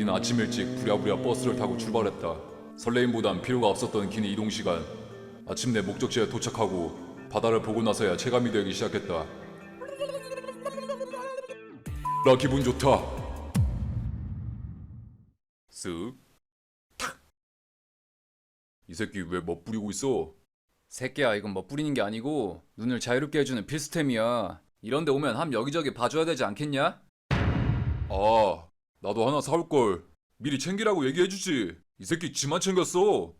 우리는 아침 일찍 부랴부랴 버스를 타고 출발했다. 설레임보단 필요가 없었던 긴 이동 시간. 아침 내 목적지에 도착하고 바다를 보고 나서야 체감이 되기 시작했다. 나 기분 좋다. 쓱. 탁. 이 새끼 왜 멋부리고 있어? 새끼야 이건 뭐 뿌리는 게 아니고 눈을 자유롭게 해주는 필수템이야 이런데 오면 함 여기저기 봐줘야 되지 않겠냐? 아, 나도 하나 사올 걸. 미리 챙기라고 얘기해주지. 이 새끼 지만 챙겼어.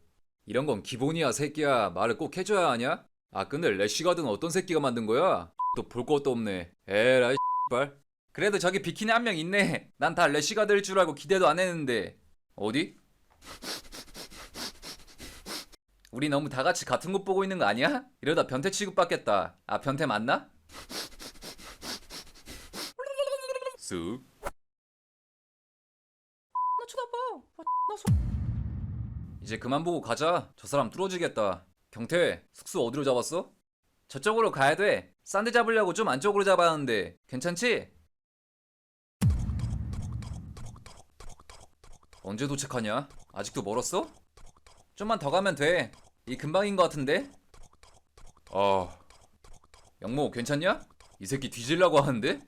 이런 건 기본이야 새끼야 말을 꼭 해줘야 하냐? 아 근데 래쉬가드는 어떤 새끼가 만든 거야? 또 볼 것도 없네 에라이 발 그래도 저기 비키니 한 명 있네 난 다 래쉬가드일 줄 알고 기대도 안 했는데 어디? 우리 너무 다 같이 같은 곳 보고 있는 거 아니야? 이러다 변태 취급받겠다 아 변태 맞나? 쓱. 이제 그만 보고 가자. 저 사람 뚫어지겠다. 경태, 숙소 어디로 잡았어? 저쪽으로 가야 돼. 싼 데 잡으려고 좀 안쪽으로 잡았는데 괜찮지? 언제 도착하냐? 아직도 멀었어? 좀만 더 가면 돼. 이 금방인 것 같은데? 아, 영모 괜찮냐? 이 새끼 뒤질라고 하는데?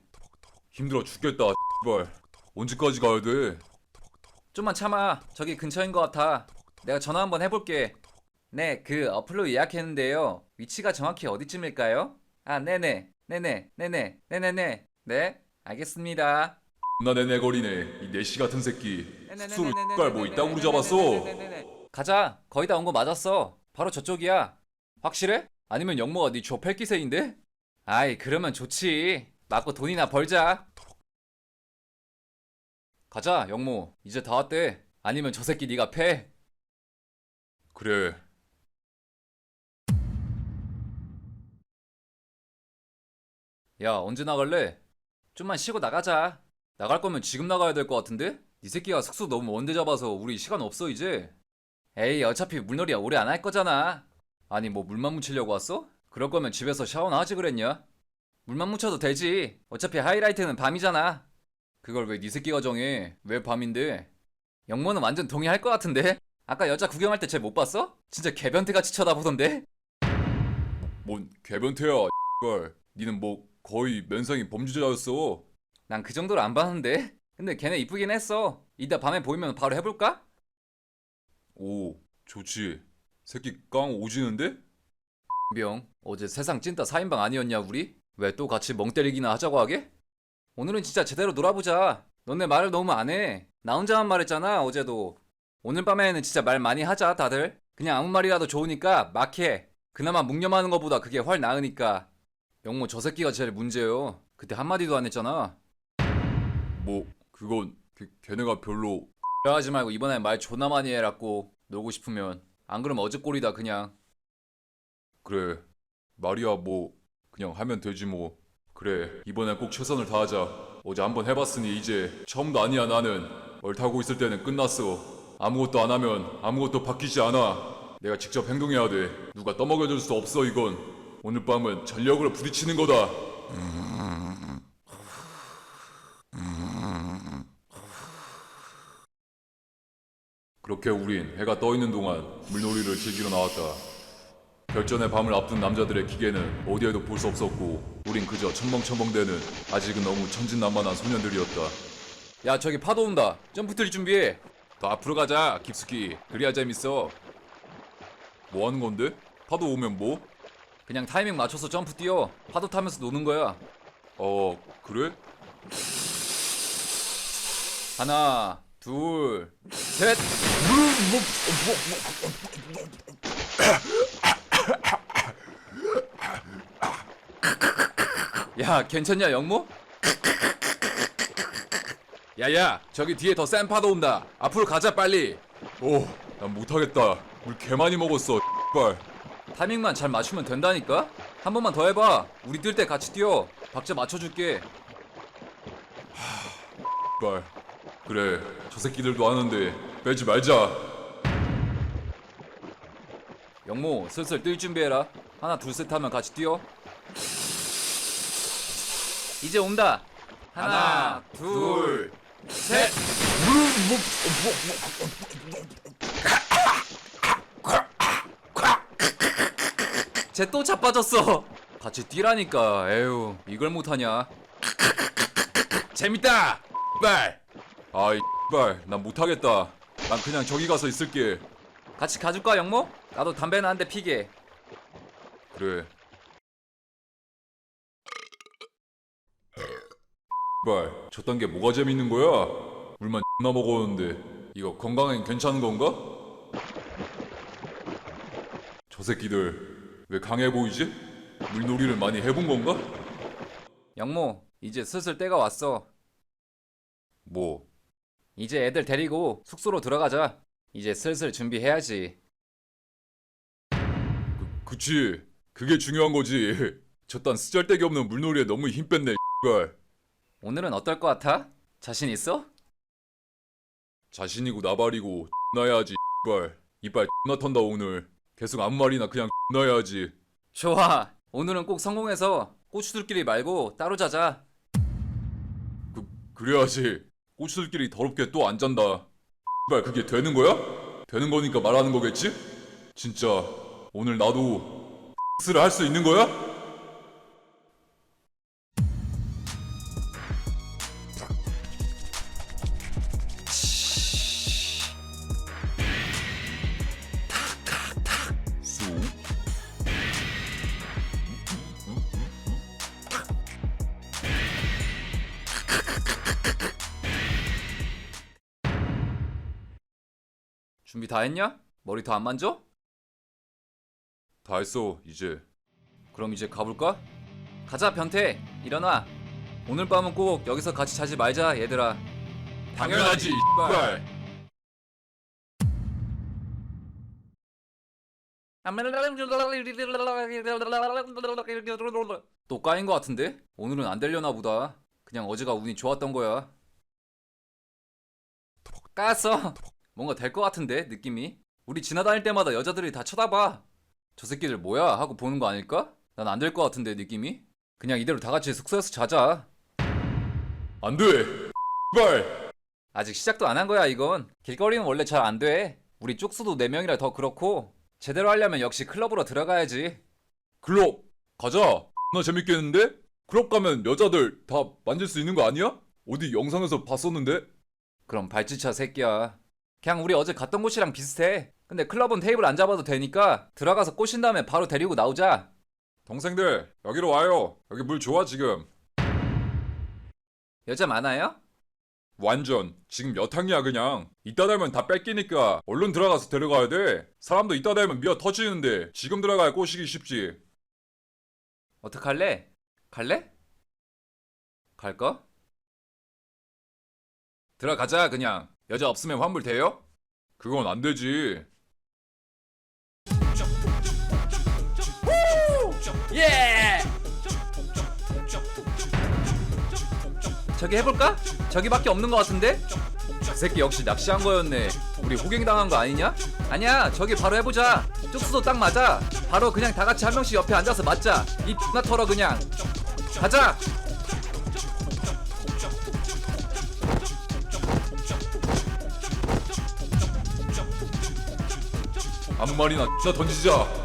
힘들어 죽겠다. 발. 언제까지 가야 돼? 좀만 참아. 저기 근처인 것 같아. 내가 전화 한번 해볼게. 네, 그 어플로 예약했는데요. 위치가 정확히 어디쯤일까요? 아, 네네, 네네, 네네, 네네네. 네, 알겠습니다. 나 내내 거리네. 이 내시 같은 새끼. 숙소를 깔뭐 이따구로 잡았어. 가자. 거의 다 온 거 맞았어. 바로 저쪽이야. 확실해? 아니면 영모가 네 조펠기세인데? 아이, 그러면 좋지. 맞고 돈이나 벌자. 가자, 영모. 이제 다 왔대. 아니면 저 새끼 네가 패. 그래. 야, 언제 나갈래? 좀만 쉬고 나가자. 나갈 거면 지금 나가야 될 것 같은데? 이 새끼가 숙소 너무 먼데 잡아서 우리 시간 없어, 이제. 에이, 어차피 물놀이 오래 안 할 거잖아. 아니, 뭐 물만 묻히려고 왔어? 그럴 거면 집에서 샤워나 하지 그랬냐? 물만 묻혀도 되지. 어차피 하이라이트는 밤이잖아. 그걸 왜 네 새끼가 정해? 왜 밤인데? 영모는 완전 동의할 것 같은데? 아까 여자 구경할 때 쟤 못 봤어? 진짜 개변태같이 쳐다보던데? 뭔 개변태야. 발. 니는 뭐 거의 면상이 범죄자였어. 난 그 정도로 안 봤는데. 근데 걔네 이쁘긴 했어. 이따 밤에 보이면 바로 해볼까? 오, 좋지. 새끼 깡 오지는데? 병. 어제 세상 찐따 4인방 아니었냐 우리? 왜 또 같이 멍 때리기나 하자고 하게? 오늘은 진짜 제대로 놀아보자. 너네 말을 너무 안 해. 나 혼자만 말했잖아 어제도. 오늘 밤에는 진짜 말 많이 하자 다들. 그냥 아무 말이라도 좋으니까 막 해. 그나마 묵념하는 것보다 그게 훨 나으니까. 영모 저 새끼가 제일 문제요. 그때 한마디도 안 했잖아. 뭐 그건 걔, 걔네가 별로 하지 말고 이번엔 말 존나 많이 해라고 놀고 싶으면 안 그러면 어제 꼴이다 그냥 그래. 말이야 뭐 그냥 하면 되지 뭐. 그래. 이번엔 꼭 최선을 다하자. 어제 한번 해봤으니 이제 처음도 아니야 나는. 얼 타고 있을 때는 끝났어. 아무것도 안 하면 아무것도 바뀌지 않아. 내가 직접 행동해야 돼. 누가 떠먹여줄 수 없어 이건. 오늘 밤은 전력으로 부딪히는 거다. 그렇게 우린 해가 떠 있는 동안 물놀이를 즐기러 나왔다. 결전의 밤을 앞둔 남자들의 기계는 어디에도 볼 수 없었고, 우린 그저 첨벙첨벙대는 아직은 너무 천진난만한 소년들이었다. 야 저기 파도 온다 점프 트리 준비해 더 앞으로 가자, 깊숙이. 그래야 재밌어. 뭐 하는 건데? 파도 오면 뭐? 그냥 타이밍 맞춰서 점프 뛰어 파도 타면서 노는 거야 어, 그래? 하나 둘셋 야 괜찮냐 영모? 야야 저기 뒤에 더 센 파도 온다 앞으로 가자 빨리 오, 난 못하겠다. 물 개 많이 먹었어, 발. 타이밍만 잘 맞추면 된다니까? 한 번만 더 해봐 우리 뛸 때 같이 뛰어 박자 맞춰줄게 발. 그래, 저 새끼들도 아는데 빼지 말자. 영모 슬슬 뛸 준비해라 하나 둘 셋 하면 같이 뛰어 이제 온다 하나, 둘 셋. 쟤또 자빠졌어. 같이 뛰라니까. 에휴, 이걸 못하냐? 재밌다. 발. 아이 발. 난 못하겠다. 난 그냥 저기 가서 있을게. 같이 가줄까, 영모? 나도 담배나 한 대 피게. 그래. 발. 저딴 게 뭐가 재밌는 거야? 물만 나 먹었는데 이거 건강엔 괜찮은 건가? 저 새끼들 왜 강해 보이지? 물놀이를 많이 해본 건가? 영모, 이제 슬슬 때가 왔어. 뭐 이제 애들 데리고 숙소로 들어가자. 이제 슬슬 준비해야지. 그치 그게 중요한 거지 저딴 쓰잘데기 없는 물놀이에 너무 힘 뺐네 발 오늘은 어떨 것 같아? 자신 있어? 자신이고 나발이고 나야지 발 이빨 나 턴다 오늘 계속 아무 말이나 그냥 나야지 좋아. 오늘은 꼭 성공해서 꼬추들끼리 말고 따로 자자. 그, 그래야지 꼬추들끼리 더럽게 또 안 잔다 발 그게 되는 거야? 되는 거니까 말하는 거겠지? 진짜 오늘 나도 X를 할 수 있는 거야? 준비 다 했냐? 머리 더안 만져? 다 했어 이제 그럼 이제 가볼까? 가자 변태 일어나 오늘 밤은 꼭 여기서 같이 자지 말자 얘들아 당연하지 발또 까인 것 같은데? 오늘은 안 되려나 보다 그냥 어제가 운이 좋았던 거야 깠어 뭔가 될 것 같은데 느낌이? 우리 지나다닐 때마다 여자들이 다 쳐다봐. 저 새끼들 뭐야? 하고 보는 거 아닐까? 난 안 될 것 같은데 느낌이? 그냥 이대로 다 같이 숙소에서 자자. 안돼! 발! 아직 시작도 안 한 거야 이건. 길거리는 원래 잘 안 돼. 우리 쪽수도 4명이라 더 그렇고. 제대로 하려면 역시 클럽으로 들어가야지. 클럽! 가자! 나 재밌겠는데? 클럽 가면 여자들 다 만질 수 있는 거 아니야? 어디 영상에서 봤었는데? 그럼 발지차 새끼야 그냥 우리 어제 갔던 곳이랑 비슷해. 근데 클럽은 테이블 안 잡아도 되니까 들어가서 꼬신 다음에 바로 데리고 나오자. 동생들 여기로 와요. 여기 물 좋아 지금. 여자 많아요? 완전. 지금 몇 학이야 그냥. 이따 되면 다 뺏기니까 얼른 들어가서 데려가야 돼. 사람도 이따 되면 미어 터지는데 지금 들어가야 꼬시기 쉽지. 어떡할래? 갈래? 갈까? 들어가자 그냥 여자 없으면 환불 돼요? 그건 안 되지 예! 저기 해볼까? 저기밖에 없는 것 같은데? 그 새끼 역시 낚시한 거였네. 우리 호갱 당한 거 아니냐? 아니야, 저기 바로 해보자. 쪽수도 딱 맞아. 바로 그냥 다 같이 한 명씩 옆에 앉아서 맞자. 이 X나 털어 그냥. 가자. 아무 말이나 X나 던지자